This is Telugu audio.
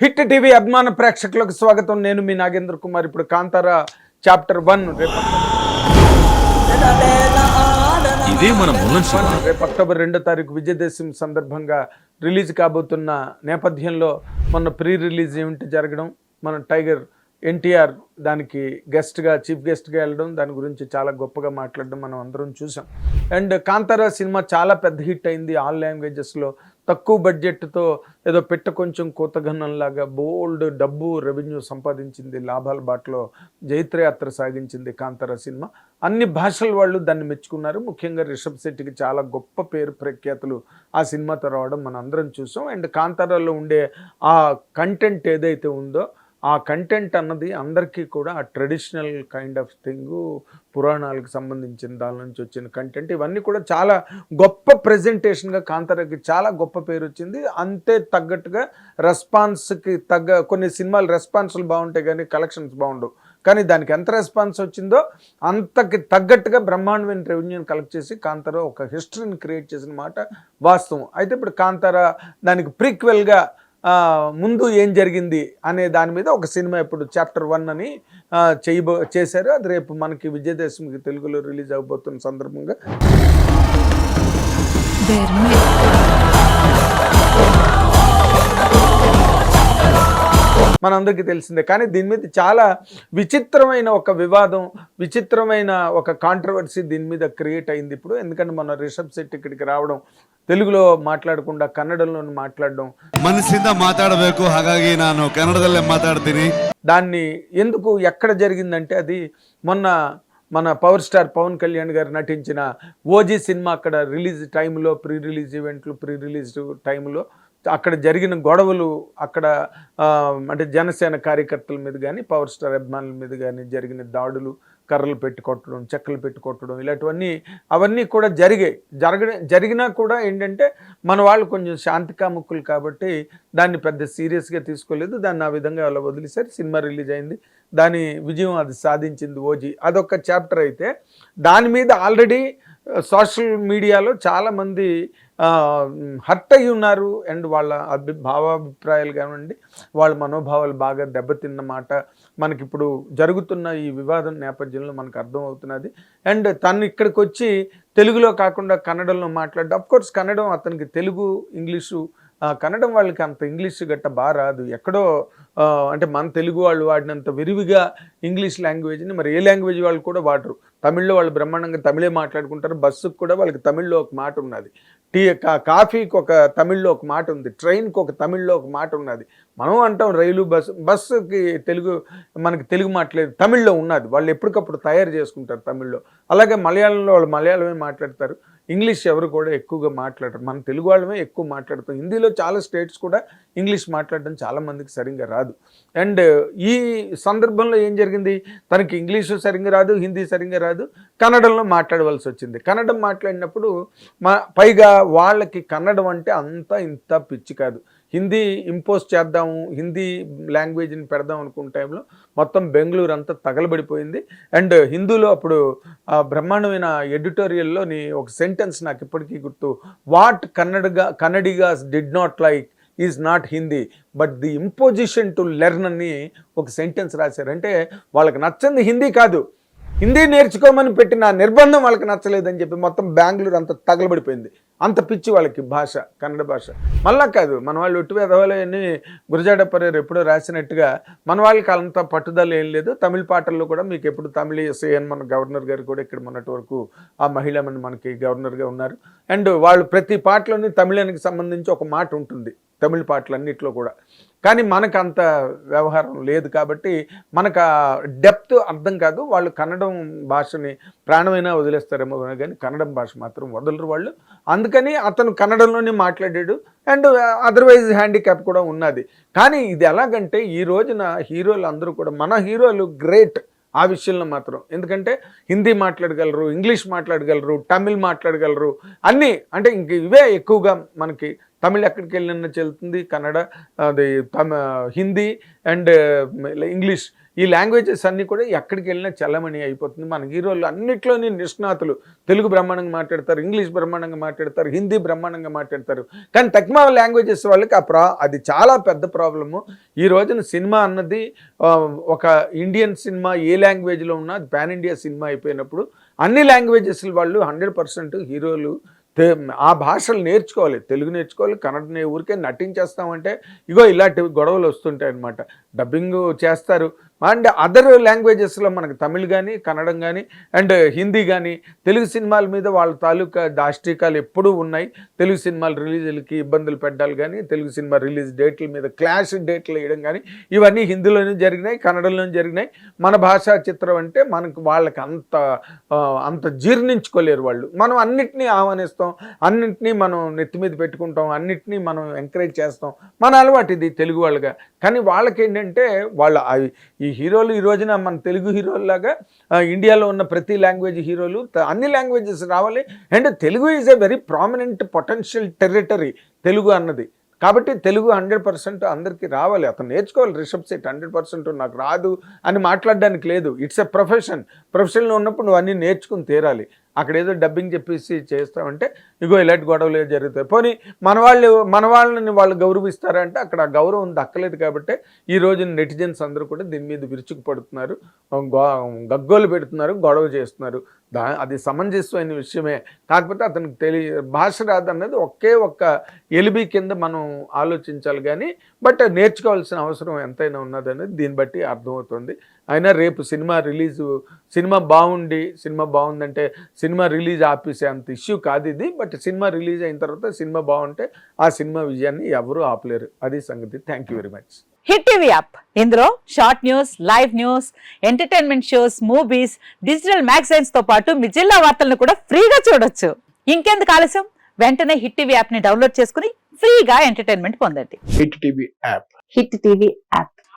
హిట్ టీవీ అభిమాన ప్రేక్షకులకు స్వాగతం. నేను మీ నాగేంద్ర కుమార్. ఇప్పుడు కాంతార చాప్టర్ వన్ రేపు రేపు అక్టోబర్ రెండో తారీఖు విజయదశమి సందర్భంగా రిలీజ్ కాబోతున్న నేపథ్యంలో మొన్న ప్రీ రిలీజ్ ఈవెంట్ జరగడం? మన టైగర్ ఎన్టీఆర్ దానికి గెస్ట్గా చీఫ్ గెస్ట్గా వెళ్ళడం దాని గురించి చాలా గొప్పగా మాట్లాడడం మనం అందరం చూసాం. అండ్ కాంతారా సినిమా చాలా పెద్ద హిట్ అయింది ఆల్ లాంగ్వేజెస్లో. తక్కువ బడ్జెట్తో ఏదో పెట్ట కొంచెం కూతగన్నంలాగా బోల్డ్ డబ్బు రెవెన్యూ సంపాదించింది లాభాల బాటలో జైత్రయాత్ర సాగించింది కాంతారా సినిమా. అన్ని భాషల వాళ్ళు దాన్ని మెచ్చుకున్నారు. ముఖ్యంగా రిషబ్ శెట్టికి చాలా గొప్ప పేరు ప్రఖ్యాతులు ఆ సినిమాతో రావడం మనం అందరం చూసాం. అండ్ కాంతారాలో ఉండే ఆ కంటెంట్ ఏదైతే ఉందో ఆ కంటెంట్ అన్నది అందరికీ కూడా ఆ ట్రెడిషనల్ కైండ్ ఆఫ్ థింగ్ పురాణాలకు సంబంధించిన దాని నుంచి వచ్చిన కంటెంట్ ఇవన్నీ కూడా చాలా గొప్ప ప్రజెంటేషన్గా కాంతారాకి చాలా గొప్ప పేరు వచ్చింది. అంతే తగ్గట్టుగా రెస్పాన్స్కి తగ్గ కొన్ని సినిమాలు రెస్పాన్స్లు బాగుంటాయి కానీ కలెక్షన్స్ బాగుండవు. కానీ దానికి ఎంత రెస్పాన్స్ వచ్చిందో అంతకి తగ్గట్టుగా బ్రహ్మాండమైన రెవెన్యూని కలెక్ట్ చేసి కాంతారా ఒక హిస్టరీని క్రియేట్ చేసిన మాట వాస్తవం. అయితే ఇప్పుడు కాంతారా దానికి ప్రీక్వెల్గా ముందు ఏం జరిగింది అనే దాని మీద ఒక సినిమా ఇప్పుడు చాప్టర్ వన్ అని చేయబో చేశారు. అది రేపు మనకి విజయదశమికి తెలుగులో రిలీజ్ అవబోతున్న సందర్భంగా. మనందరికీ తెలిసిందే. కానీ దీని మీద చాలా విచిత్రమైన ఒక వివాదం విచిత్రమైన ఒక కాంట్రవర్సీ దీని మీద క్రియేట్ అయింది ఇప్పుడు. ఎందుకంటే మన రిషబ్ శెట్టి ఇక్కడికి రావడం తెలుగులో మాట్లాడకుండా కన్నడంలో మాట్లాడడం ಮನಸ್ಸಿಂದ ಮಾತಾಡಬೇಕು ಹಾಗಾಗಿ ನಾನು ಕನ್ನಡದಲ್ಲೇ ಮಾತಾಡ್ತೀನಿ దాన్ని ఎందుకు ఎక్కడ జరిగిందంటే అది మొన్న మన పవర్ స్టార్ పవన్ కళ్యాణ్ గారు నటించిన ఓజీ సినిమా అక్కడ రిలీజ్ టైంలో ప్రీ రిలీజ్ ఈవెంట్లు ప్రీ రిలీజ్ టైంలో అక్కడ జరిగిన గొడవలు అక్కడ ఆ, అంటే జనసేన కార్యకర్తల మీద కానీ పవర్ స్టార్ అభిమానుల మీద కానీ జరిగిన దాడులు కర్రలు పెట్టుకొట్టడం చెక్కలు పెట్టుకొట్టడం ఇలాంటివన్నీ అవన్నీ కూడా జరిగాయి జరగ జరిగినా కూడా ఏంటంటే మన వాళ్ళు కొంచెం శాంతికా ముక్కులు కాబట్టి దాన్ని పెద్ద సీరియస్గా తీసుకోలేదు. దాన్ని ఆ విధంగా అలా వదిలేశారు. సినిమా రిలీజ్ అయింది. దాని విజయం అది సాధించింది ఓజీ. అదొక చాప్టర్ అయితే దాని మీద ఆల్రెడీ సోషల్ మీడియాలో చాలామంది హర్ట్ అయి ఉన్నారు. అండ్ వాళ్ళ అభి భావాభిప్రాయాలు కానివ్వండి వాళ్ళ మనోభావాలు బాగా దెబ్బతిన్న మాట మనకిప్పుడు జరుగుతున్న ఈ వివాదం నేపథ్యంలో మనకు అర్థమవుతున్నది. అండ్ తను ఇక్కడికి వచ్చి తెలుగులో కాకుండా కన్నడంలో మాట్లాడి కోర్స్ కన్నడం అతనికి తెలుగు ఇంగ్లీషు కన్నడం వాళ్ళకి అంత ఇంగ్లీష్ గట్ట బాగా రాదు. ఎక్కడో అంటే మన తెలుగు వాళ్ళు వాడినంత విరివిగా ఇంగ్లీష్ లాంగ్వేజ్ని మరి ఏ లాంగ్వేజ్ వాళ్ళు కూడా వాడరు. తమిళ్ళో వాళ్ళు బ్రహ్మాండంగా తమిళే మాట్లాడుకుంటారు. బస్సుకు కూడా వాళ్ళకి తమిళ్ళో ఒక మాట ఉన్నది. టీ కాఫీకి ఒక తమిళ్ళో ఒక మాట ఉంది. ట్రైన్కి ఒక తమిళ్ళో ఒక మాట ఉన్నది. మనం అంటాం రైలు బస్సు బస్సుకి తెలుగు మనకి తెలుగు మాట్లాడేది తమిళ్ళో ఉన్నది. వాళ్ళు ఎప్పటికప్పుడు తయారు చేసుకుంటారు తమిళ్ళో. అలాగే మలయాళంలో వాళ్ళు మలయాళమే మాట్లాడతారు. ఇంగ్లీష్ ఎవరు కూడా ఎక్కువగా మాట్లాడరు. మన తెలుగు వాళ్ళమే ఎక్కువ మాట్లాడతాం. హిందీలో చాలా స్టేట్స్ కూడా ఇంగ్లీష్ మాట్లాడడం చాలామందికి సరిగ్గా రాదు. అండ్ ఈ సందర్భంలో ఏం జరిగింది? తనకి ఇంగ్లీషు సరిగ్గా రాదు హిందీ సరిగ్గా రాదు. కన్నడంలో మాట్లాడవలసి వచ్చింది. కన్నడం మాట్లాడినప్పుడు మా పైగా వాళ్ళకి కన్నడం అంటే అంత ఇంత పిచ్చి కాదు. హిందీ ఇంపోజ్ చేద్దాము హిందీ లాంగ్వేజ్ని పెడదాం అనుకున్న టైంలో మొత్తం బెంగళూరు అంతా తగలబడిపోయింది. అండ్ హిందూలో అప్పుడు ఆ బ్రహ్మాండమైన ఎడిటోరియల్లో నీ ఒక సెంటెన్స్ నాకు ఇప్పటికీ గుర్తు. What కన్నడగా Kannadigas did not like is not Hindi but the imposition to learn అని ఒక సెంటెన్స్ రాశారు. అంటే వాళ్ళకి నచ్చింది హిందీ కాదు. హిందీ నేర్చుకోమని పెట్టిన నిర్బంధం వాళ్ళకి నచ్చలేదని చెప్పి మొత్తం బెంగళూరు అంత తగలబడిపోయింది. అంత పిచ్చి వాళ్ళకి భాష కన్నడ భాష. మళ్ళా కాదు మన వాళ్ళు ఒట్టి వేదవాళ్ళని గురజాడ పరేరు ఎప్పుడో రాసినట్టుగా మన వాళ్ళకి అంత పట్టుదల ఏం లేదు. తమిళ పాటల్లో కూడా మీకు ఎప్పుడు తమిళ సీఎన్ మన గవర్నర్ గారు కూడా ఇక్కడ మొన్నటి వరకు ఆ మహిళ మన మనకి గవర్నర్గా ఉన్నారు. అండ్ వాళ్ళు ప్రతి పాటలోని తమిళానికి సంబంధించి ఒక మాట ఉంటుంది. తమిళ పాటలన్నిట్లో కూడా. కానీ మనకు అంత వ్యవహారం లేదు కాబట్టి మనకు ఆ డెప్త్ అర్థం కాదు. వాళ్ళు కన్నడం భాషని ప్రాణమైనా వదిలేస్తారేమో కానీ కన్నడం భాష మాత్రం వదలరు వాళ్ళు. అందుకని అతను కన్నడంలోనే మాట్లాడాడు. అండ్ అదర్వైజ్ హ్యాండిక్యాప్ కూడా ఉన్నది. కానీ ఇది ఎలాగంటే ఈ రోజున హీరోలు అందరూ కూడా మన హీరోలు గ్రేట్ ఆ విషయంలో మాత్రం. ఎందుకంటే హిందీ మాట్లాడగలరు ఇంగ్లీష్ మాట్లాడగలరు తమిళ్ మాట్లాడగలరు అన్నీ. అంటే ఇంక ఇవే ఎక్కువగా మనకి తమిళ్ ఎక్కడికి వెళ్ళినా చెల్తుంది కన్నడ అది తమ హిందీ అండ్ ఇంగ్లీష్. ఈ లాంగ్వేజెస్ అన్నీ కూడా ఎక్కడికి వెళ్ళినా చల్లమణి అయిపోతుంది. మన హీరోలు అన్నిట్లోని నిష్ణాతులు. తెలుగు బ్రహ్మాండంగా మాట్లాడతారు ఇంగ్లీష్ బ్రహ్మాండంగా మాట్లాడతారు హిందీ బ్రహ్మాండంగా మాట్లాడతారు. కానీ తక్కువ లాంగ్వేజెస్ వాళ్ళకి ఆ ప్రా అది చాలా పెద్ద ప్రాబ్లము. ఈ రోజున సినిమా అన్నది ఒక ఇండియన్ సినిమా ఏ లాంగ్వేజ్లో ఉన్నా అది పాన్ ఇండియా సినిమా అయిపోయినప్పుడు అన్ని లాంగ్వేజెస్ వాళ్ళు హండ్రెడ్ పర్సెంట్ హీరోలు ఆ భాషలు నేర్చుకోవాలి. తెలుగు నేర్చుకోవాలి కన్నడ ఊరికే నటించేస్తామంటే ఇగో ఇలాంటి గొడవలు వస్తుంటాయి అనమాట డబ్బింగ్ చేస్తారు అండ్ అదర్ లాంగ్వేజెస్లో మనకు తమిళ్ కానీ కన్నడం కానీ అండ్ హిందీ కానీ తెలుగు సినిమాల మీద వాళ్ళ తాలూకా దాష్టికాలు ఎప్పుడూ ఉన్నాయి. తెలుగు సినిమాలు రిలీజులకి ఇబ్బందులు పెట్టాలి కానీ తెలుగు సినిమా రిలీజ్ డేట్ల మీద క్లాష్ డేట్లు వేయడం కానీ ఇవన్నీ హిందీలోనూ జరిగినాయి కన్నడంలోనూ జరిగినాయి. మన భాషా చిత్రం అంటే మనకు వాళ్ళకి అంత అంత జీర్ణించుకోలేరు వాళ్ళు. మనం అన్నిటినీ ఆహ్వానిస్తాం అన్నింటినీ మనం నెత్తి మీద పెట్టుకుంటాం అన్నిటినీ మనం ఎంకరేజ్ చేస్తాం. మన అలవాటు ఇది తెలుగు వాళ్ళగా. కానీ వాళ్ళకి ఏంటంటే వాళ్ళ అవి- ఈ హీరోలు ఈ రోజున మన తెలుగు హీరోల్లాగా ఇండియాలో ఉన్న ప్రతి లాంగ్వేజ్ హీరోలు అన్ని లాంగ్వేజెస్ రావాలి. And Telugu is a very prominent potential territory Telugu అన్నది. కాబట్టి తెలుగు హండ్రెడ్ పర్సెంట్ అందరికీ రావాలి. అతను నేర్చుకోవాలి. రిషబ్ సెట్ హండ్రెడ్ పర్సెంట్ నాకు రాదు అని మాట్లాడడానికి లేదు. ఇట్స్ ఎ ప్రొఫెషన్ ప్రొఫెషన్లో ఉన్నప్పుడు నువ్వు అన్నీ నేర్చుకుని తీరాలి. అక్కడ ఏదో డబ్బింగ్ చెప్పేసి చేస్తామంటే ఇగో ఇలాంటి గొడవలు జరుగుతాయి. పోనీ మన వాళ్ళు మన వాళ్ళని వాళ్ళు గౌరవిస్తారంటే అక్కడ ఆ గౌరవం దక్కలేదు కాబట్టి ఈ రోజు నెటిజన్స్ అందరూ కూడా దీని మీద విరుచుకుపడుతున్నారు గో- గగ్గోలు పెడుతున్నారు గొడవ చేస్తున్నారు. దా అది సమంజసమైన విషయమే. కాకపోతే అతనికి తెలియ భాష రాదన్నది ఒకే ఒక్క ఎలిబి కింద మనం ఆలోచించాలి కానీ బట్ నేర్చుకోవాల్సిన అవసరం ఎంతైనా ఉన్నదనేది దీన్ని బట్టి అర్థమవుతుంది. అయినా రేపు సినిమా రిలీజ్ సినిమా బాగుండి సినిమా బాగుందంటే సినిమా రిలీజ్ ఆపేసే అంత ఇష్యూ కాదు ఇది బట్ సినిమా రిలీజ్ అయిన తర్వాత సినిమా బాగుంటే ఆ సినిమా విజయాన్ని ఎవరూ ఆపలేరు. అది సంగతి. Thank you very much hit TV app. ఇందులో short news live news entertainment shows movies digital మ్యాగజైన్స్తో పాటు మీ జిల్లా వార్తలను కూడా ఫ్రీగా చూడొచ్చు. ఇంకెందుకు ఆలస్యం? వెంటనే హిట్ టీవీ యాప్ని డౌన్లోడ్ చేసుకుని ఫ్రీగా ఎంటర్టైన్మెంట్ పొందండి. Hit TV app. Hit TV app.